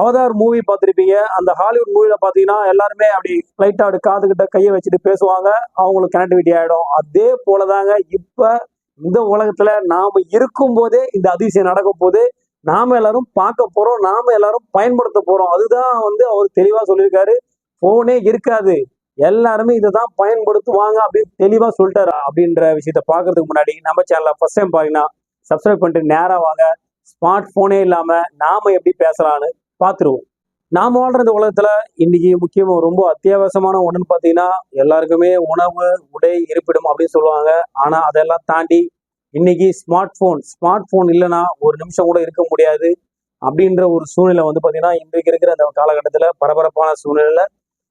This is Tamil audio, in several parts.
அவதார் மூவி பார்த்துருப்பீங்க. அந்த ஹாலிவுட் மூவியில் பார்த்தீங்கன்னா எல்லாருமே அப்படி லைட்டா அப்படி காதுகிட்ட கையை வச்சுட்டு பேசுவாங்க. அவங்களுக்கு கனெக்டிவிட்டி ஆயிடும். அதே போலதாங்க இப்ப இந்த உலகத்துல நாம இருக்கும் போதே இந்த அதிசயம் நடக்க போது நாம எல்லாரும் பார்க்க போறோம். நாம எல்லாரும் பயன்படுத்த போறோம். அதுதான் வந்து அவர் தெளிவா சொல்லியிருக்காரு. போனே இருக்காது. எல்லாருமே இதை தான் பயன்படுத்துவாங்க அப்படின்னு தெளிவா சொல்லிட்டாரு. அப்படின்ற விஷயத்த பார்க்கறதுக்கு முன்னாடி நம்ம சேனலை ஃபர்ஸ்ட் டைம் பார்த்தீங்கன்னா சப்ஸ்கிரைப் பண்ணிட்டு நேராக வாங்க. ஸ்மார்ட் போனே இல்லாம நாம எப்படி பேசலாம்னு பார்த்துருவோம் நாம் வாழ்ற இந்த உலகத்துல இன்னைக்கு முக்கியமாக ரொம்ப அத்தியாவசியமான ஒன்றுன்னு பார்த்தீங்கன்னா எல்லாருக்குமே உணவு உடை இருப்பிடும் அப்படின்னு சொல்லுவாங்க. ஆனால் அதெல்லாம் தாண்டி இன்னைக்கு ஸ்மார்ட் ஃபோன் ஸ்மார்ட் ஃபோன் இல்லைன்னா ஒரு நிமிஷம் கூட இருக்க முடியாது அப்படின்ற ஒரு சூழ்நிலை வந்து பார்த்தீங்கன்னா இன்றைக்கு இருக்கிற அந்த காலகட்டத்தில் பரபரப்பான சூழ்நிலையில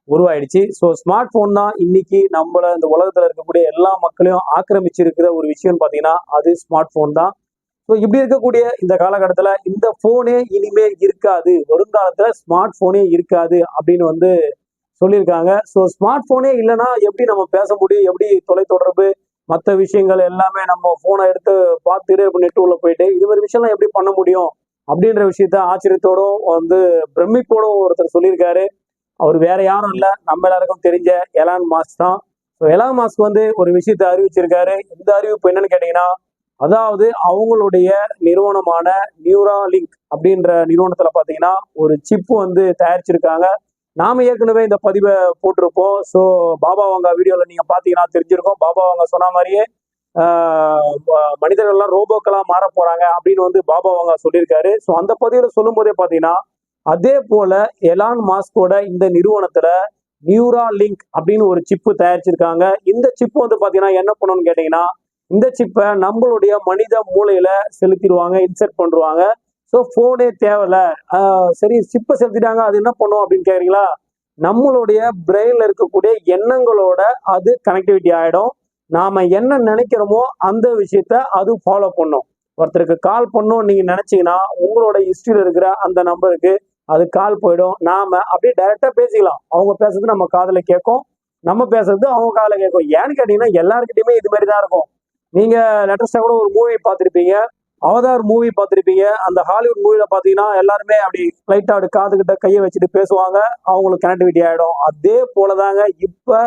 உருவாயிடுச்சு. ஸோ ஸ்மார்ட் ஃபோன் தான் இன்னைக்கு நம்மள இந்த உலகத்தில் இருக்கக்கூடிய எல்லா மக்களையும் ஆக்கிரமிச்சிருக்கிற ஒரு விஷயம்னு பார்த்தீங்கன்னா அது ஸ்மார்ட் ஃபோன் தான். ஸோ இப்படி இருக்கக்கூடிய இந்த காலகட்டத்துல இந்த ஃபோனே இனிமே இருக்காது. வருங்காலத்துல ஸ்மார்ட் ஃபோனே இருக்காது அப்படின்னு வந்து சொல்லியிருக்காங்க. ஸோ ஸ்மார்ட் ஃபோனே இல்லைன்னா எப்படி நம்ம பேச முடியும்? எப்படி தொலைத்தொடர்பு மற்ற விஷயங்கள் எல்லாமே நம்ம ஃபோனை எடுத்து பார்த்துட்டு நெட் உள்ள போயிட்டு இது மாதிரி விஷயம்லாம் எப்படி பண்ண முடியும்? அப்படின்ற விஷயத்த ஆச்சரியத்தோடும் வந்து பிரமிப்போடும் ஒருத்தர் சொல்லியிருக்காரு. அவர் வேற யாரும் இல்லை. நம்ம எல்லாருக்கும் தெரிஞ்ச எலான் மாஸ்க் தான். ஸோ எலான் மாஸ்க் வந்து ஒரு விஷயத்த அறிவிச்சிருக்காரு. இந்த அறிவிப்பு என்னன்னு கேட்டீங்கன்னா அதாவது அவங்களுடைய நிறுவனமான நியூரா லிங்க் அப்படின்ற நிறுவனத்துல பாத்தீங்கன்னா ஒரு சிப்பு வந்து தயாரிச்சிருக்காங்க. நாம ஏற்கனவே இந்த பதிவை போட்டிருப்போம். ஸோ பாபா வாங்க வீடியோல நீங்க பாத்தீங்கன்னா தெரிஞ்சிருக்கோம். பாபா வாங்க சொன்ன மாதிரியே மனிதர்கள்லாம் ரோபோக்கெல்லாம் மாற போறாங்க அப்படின்னு வந்து பாபா வாங்க சொல்லியிருக்காரு. ஸோ அந்த பதிவுல சொல்லும் போதே பாத்தீங்கன்னா அதே போல எலான் மாஸ்கோட இந்த நிறுவனத்துல நியூரா லிங்க் அப்படின்னு ஒரு சிப்பு தயாரிச்சிருக்காங்க. இந்த சிப்பு வந்து பாத்தீங்கன்னா என்ன பண்ணணும்னு கேட்டீங்கன்னா இந்த சிப்பை நம்மளுடைய மனித மூளையில செலுத்திடுவாங்க இன்செர்ட் பண்ணுவாங்க ஸோ ஃபோனே தேவையில்ல சரி சிப்பை செலுத்திட்டாங்க அது என்ன பண்ணும் அப்படின்னு கேக்குறீங்களா? நம்மளுடைய பிரெயின்ல இருக்கக்கூடிய எண்ணங்களோட அது கனெக்டிவிட்டி ஆகிடும் நாம என்ன நினைக்கிறோமோ அந்த விஷயத்த அது ஃபாலோ பண்ணும். ஒருத்தருக்கு கால் பண்ணோம் நீங்க நினைச்சீங்கன்னா உங்களோட ஹிஸ்டரியில் இருக்கிற அந்த நம்பருக்கு அது கால் போயிடும். நாம அப்படியே டைரக்டா பேசிக்கலாம். அவங்க பேசுறது நம்ம காதல கேட்கும் நம்ம பேசுறது அவங்க காதல கேட்கும். ஏன்னு கேட்டீங்கன்னா எல்லாருக்கிட்டையுமே இது மாதிரி தான் இருக்கும். நீங்க லேட்டஸ்டா கூட ஒரு மூவி பார்த்திருப்பீங்க. அவதார் மூவி பார்த்திருப்பீங்க. அந்த ஹாலிவுட் மூவில பாத்தீங்கன்னா எல்லாருமே அப்படி லைட்டா அப்படி காதுகிட்ட கையை வச்சுட்டு பேசுவாங்க. அவங்களுக்கு கனெக்டிவிட்டி ஆயிடும். அதே போலதாங்க இப்ப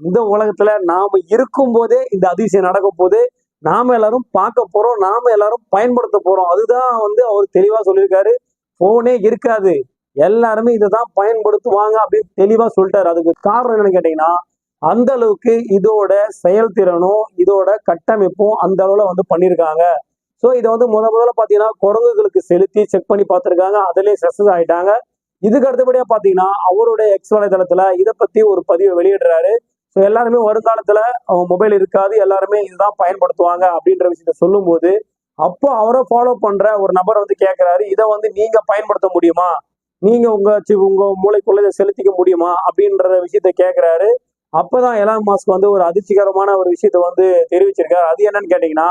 இந்த உலகத்துல நாம இருக்கும் போதே இந்த அதிசயம் நடக்க போது நாம எல்லாரும் பார்க்க போறோம். நாம எல்லாரும் பயன்படுத்த போறோம். அதுதான் வந்து அவர் தெளிவா சொல்லியிருக்காரு. போனே இருக்காது. எல்லாருமே இதை தான் பயன்படுத்துவாங்க அப்படின்னு தெளிவா சொல்லிட்டாரு. அதுக்கு காரணம் என்னன்னு கேட்டீங்கன்னா அந்த அளவுக்கு இதோட செயல்திறனும் இதோட கட்டமைப்பும் அந்த அளவுல வந்து பண்ணியிருக்காங்க ஸோ இதை வந்து முத முதல்ல பார்த்தீங்கன்னா குரங்குகளுக்கு செலுத்தி செக் பண்ணி பார்த்துருக்காங்க அதுலேயே சக்ஸஸ் ஆயிட்டாங்க. இதுக்கு அடுத்தபடியாக பார்த்தீங்கன்னா அவருடைய எக்ஸ் வலைதளத்தில் இதை பத்தி ஒரு பதிவை வெளியிடுறாரு. ஸோ எல்லாருமே வருங்காலத்துல அவங்க மொபைல் இருக்காது எல்லாருமே இதுதான் பயன்படுத்துவாங்க அப்படின்ற விஷயத்த சொல்லும்போது அப்போ அவரை ஃபாலோ பண்ற ஒரு நபர் வந்து கேட்குறாரு இதை வந்து நீங்கள் பயன்படுத்த முடியுமா? நீங்கள் உங்க உங்கள் உங்க மூளைக்குள்ள இதை செலுத்திக்க முடியுமா? அப்படின்ற விஷயத்த கேட்குறாரு அப்போதான் எலான் மாஸ்க் வந்து ஒரு அதிர்ச்சிகரமான ஒரு விஷயத்த வந்து தெரிவிச்சிருக்காரு. அது என்னன்னு கேட்டிங்கன்னா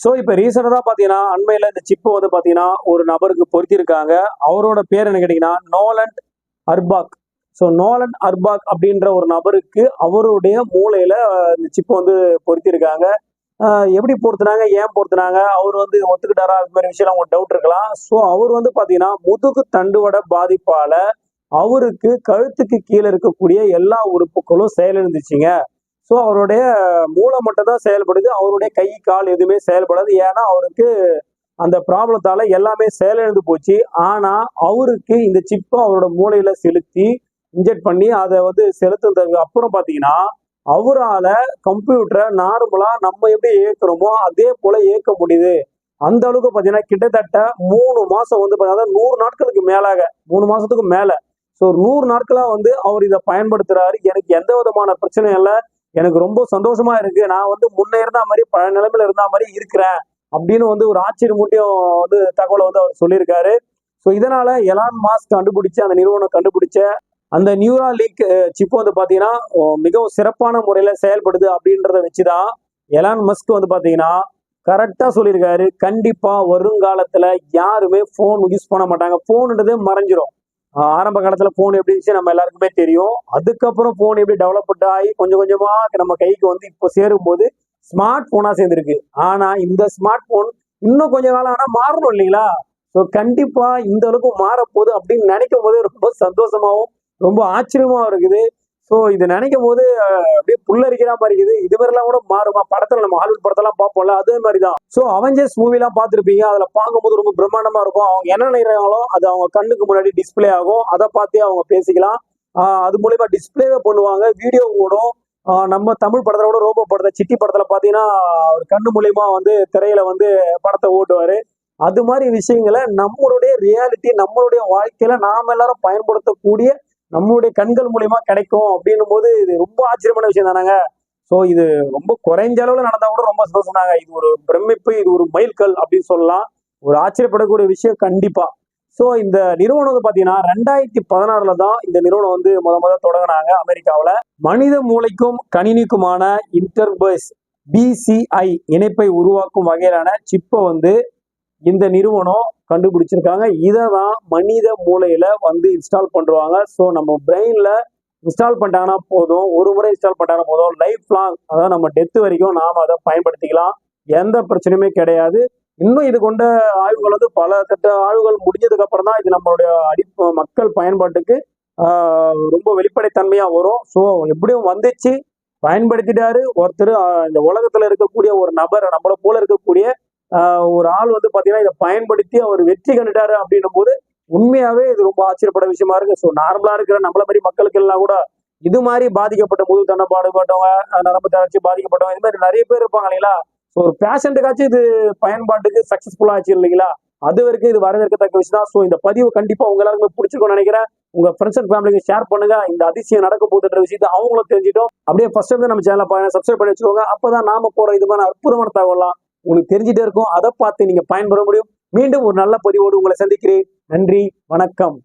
ஸோ இப்போ ரீசெண்டாக பார்த்தீங்கன்னா அண்மையில் இந்த சிப்பை வந்து பார்த்தீங்கன்னா ஒரு நபருக்கு பொருத்தியிருக்காங்க அவரோட பேர் என்ன கேட்டிங்கன்னா Noland Arbaugh so Noland Arbaugh அப்படின்ற ஒரு நபருக்கு அவருடைய மூளையில் இந்த சிப்பை வந்து பொருத்தியிருக்காங்க எப்படி பொறுத்துனாங்க ஏன் பொறுத்துனாங்க அவர் வந்து ஒத்துக்கிட்டாரா அது மாதிரி விஷயம் உங்களுக்கு டவுட் இருக்கலாம். ஸோ அவர் வந்து பார்த்தீங்கன்னா முதுகு தண்டுவட பாதிப்பால் அவருக்கு கழுத்துக்கு கீழே இருக்கக்கூடிய எல்லா உறுப்புகளும் செயலிழந்துச்சுங்க. ஸோ அவருடைய மூளை மட்டும் தான் செயல்படுது அவருடைய கை கால் எதுவுமே செயல்படாது. ஏன்னா அவருக்கு அந்த ப்ராப்ளத்தால எல்லாமே செயலிழந்து போச்சு. ஆனா அவருக்கு இந்த சிப்பை அவரோட மூளையில செலுத்தி இன்ஜெக்ட் பண்ணி அதை வந்து செலுத்துனதுக்கு அப்புறம் பாத்தீங்கன்னா அவரால கம்ப்யூட்டரை நார்மலா நம்ம எப்படி இயக்குறோமோ அதே போல இயக்க முடியுது. அந்த அளவுக்கு பாத்தீங்கன்னா கிட்டத்தட்ட மூணு மாசம் வந்து பார்த்தீங்கன்னா நூறு நாட்களுக்கு மேலாக மூணு மாசத்துக்கு மேலே ஸோ நூறு நாட்களாக வந்து அவர் இதை பயன்படுத்துறாரு. எனக்கு எந்த விதமான பிரச்சனையும் இல்லை. எனக்கு ரொம்ப சந்தோஷமா இருக்கு. நான் வந்து முன்னே இருந்த மாதிரி பழைய நிலைமையில இருந்த மாதிரி இருக்கிறேன் அப்படின்னு வந்து ஒரு ஆச்சரியமூட்டியும் வந்து தகவலை வந்து அவர் சொல்லியிருக்காரு. ஸோ இதனால எலான் மாஸ்க் கண்டுபிடிச்ச அந்த நிறுவனம் கண்டுபிடிச்ச அந்த நியூரா லீக் சிப் வந்து பார்த்தீங்கன்னா மிகவும் சிறப்பான முறையில் செயல்படுது அப்படின்றத வச்சுதான் எலான் மஸ்க் வந்து பார்த்தீங்கன்னா கரெக்டாக சொல்லியிருக்காரு. கண்டிப்பாக வருங்காலத்தில் யாருமே ஃபோன் யூஸ் பண்ண மாட்டாங்க. ஃபோனுன்றதே மறைஞ்சிரும். ஆரம்ப காலத்துல போன் எப்படி இருந்துச்சு நம்ம எல்லாருக்குமே தெரியும். அதுக்கப்புறம் போன் எப்படி டெவலப்மெண்ட் ஆகி கொஞ்சம் கொஞ்சமா நம்ம கைக்கு வந்து இப்போ சேரும்போது ஸ்மார்ட் போனா சேர்ந்துருக்கு. ஆனா இந்த ஸ்மார்ட் போன் இன்னும் கொஞ்ச காலம் ஆனா மாறணும் இல்லைங்களா? ஸோ கண்டிப்பா இந்த அளவுக்கு மாறப்போகுது அப்படின்னு நினைக்கும் போது ரொம்ப சந்தோஷமாவும் ரொம்ப ஆச்சரியமாவும் இருக்குது. ஸோ இது நினைக்கும் போது அப்படியே புல்லரிக்கிற மாதிரி இருக்குது. இது மாதிரிலாம் கூட மாறுமா? படத்துல நம்ம ஹாலிவுட் படத்தெல்லாம் பார்ப்போம்ல அதே மாதிரி தான். ஸோ அவெஞ்சர்ஸ் மூவிலாம் பார்த்துருப்பீங்க. அதில் பார்க்கும்போது ரொம்ப பிரம்மாண்டமாக இருக்கும். அவங்க என்ன நினைக்கிறாங்களோ அது அவங்க கண்ணுக்கு முன்னாடி டிஸ்ப்ளே ஆகும். அதை பார்த்தே அவங்க பேசிக்கலாம். அது மூலயமா டிஸ்பிளேவே பண்ணுவாங்க. வீடியோ ஓடும். நம்ம தமிழ் படத்தில் கூட ரோபோ படத்தை சிட்டி படத்தில் பார்த்தீங்கன்னா அவர் கண்ணு மூலியமா வந்து திரையில வந்து படத்தை ஓட்டுவார். அது மாதிரி விஷயங்களை நம்மளுடைய ரியாலிட்டி நம்மளுடைய வாழ்க்கையில நாம எல்லாரும் பயன்படுத்தக்கூடிய நம்மளுடைய கண்கள் மூலியமா கிடைக்கும் அப்படின்னும் போது இது ரொம்ப ஆச்சரியமான விஷயம் தானாங்க. ஸோ இது ரொம்ப குறைஞ்ச அளவில் நடந்தா கூட ரொம்ப சந்தோஷம்னாங்க இது ஒரு பிரமிப்பு இது ஒரு மைல்கல் அப்படின்னு சொல்லலாம். ஒரு ஆச்சரியப்படக்கூடிய விஷயம் கண்டிப்பா. ஸோ இந்த நிறுவனம் வந்து பார்த்தீங்கன்னா ரெண்டாயிரத்தி பதினாறுல தான் இந்த நிறுவனம் வந்து முத முத தொடங்கினாங்க அமெரிக்காவில். மனித மூளைக்கும் கணினிக்குமான இன்டர்பஸ் பிசிஐ இணைப்பை உருவாக்கும் வகையிலான சிப்பை வந்து இந்த நிறுவனம் கண்டுபிடிச்சிருக்காங்க. இதை தான் மனித மூளையில வந்து இன்ஸ்டால் பண்ணுவாங்க ஸோ நம்ம பிரெயின்ல இன்ஸ்டால் பண்ணிட்டாங்கன்னா போதும். ஒரு முறை இன்ஸ்டால் பண்ணிட்டாங்கன்னா போதும். லைஃப் லாங் அதாவது நம்ம டெத் வரைக்கும் நாம் அதை பயன்படுத்திக்கலாம். எந்த பிரச்சனையுமே கிடையாது. இன்னும் இது கொண்ட ஆய்வுகள் வந்து பல திட்ட ஆய்வுகள் முடிஞ்சதுக்கு அப்புறம் தான் இது நம்மளுடைய அடி மக்கள் பயன்பாட்டுக்கு ரொம்ப வெளிப்படைத்தன்மையாக வரும். ஸோ எப்படியும் வந்துச்சு. பயன்படுத்திட்டாரு. ஒருத்தர் இந்த உலகத்தில் இருக்கக்கூடிய ஒரு நபர் நம்மளை போல இருக்கக்கூடிய ஒரு ஆள் வந்து பாத்தீங்கன்னா இதை பயன்படுத்தி அவர் வெற்றி கண்டுட்டாரு அப்படின்னும் போது உண்மையாவே இது ரொம்ப ஆச்சரியப்பட விஷயமா இருக்கு. ஸோ நார்மலா இருக்கிற நம்மள மாதிரி மக்களுக்கு எல்லாம் கூட இது மாதிரி பாதிக்கப்பட்ட முது தண்டை பாடுபட்டவங்க நரம்பு தளர்ச்சி பாதிக்கப்பட்டவங்க இது மாதிரி நிறைய பேர் இருப்பாங்க இல்லைங்களா? ஸோ ஒரு பேஷண்ட்டுக்காச்சும் இது பயன்பாட்டுக்கு சக்சஸ்ஃபுல் ஆச்சு இல்லைங்களா? அது வரைக்கும் இது வரவேற்கத்தக்க விஷயம் தான் ஸோ இந்த பதிவு கண்டிப்பா உங்க எல்லாருக்குமே பிடிச்சிருக்கும்னு நினைக்கிறேன். உங்க ஃப்ரெண்ட்ஸ் அண்ட் ஃபேமிலிக்கு ஷேர் பண்ணுங்க. இந்த அதிசயம் நடக்க போதுன்ற விஷயத்தை அவங்களும் தெரிஞ்சிட்டோம் அப்படியே ஃபர்ஸ்ட் வந்து நம்ம சேனலை பாருங்க சப்ஸ்கிரைப் பண்ணி வச்சுக்கோங்க. அப்பதான் நாம போற இது மாதிரி அற்புதமான தகவலாம் உங்களுக்கு தெரிஞ்சுட்டே இருக்கும். அதை பார்த்து நீங்க பயன்பெற முடியும். மீண்டும் ஒரு நல்ல பதிவோடு உங்களை சந்திக்கிறேன். நன்றி வணக்கம்.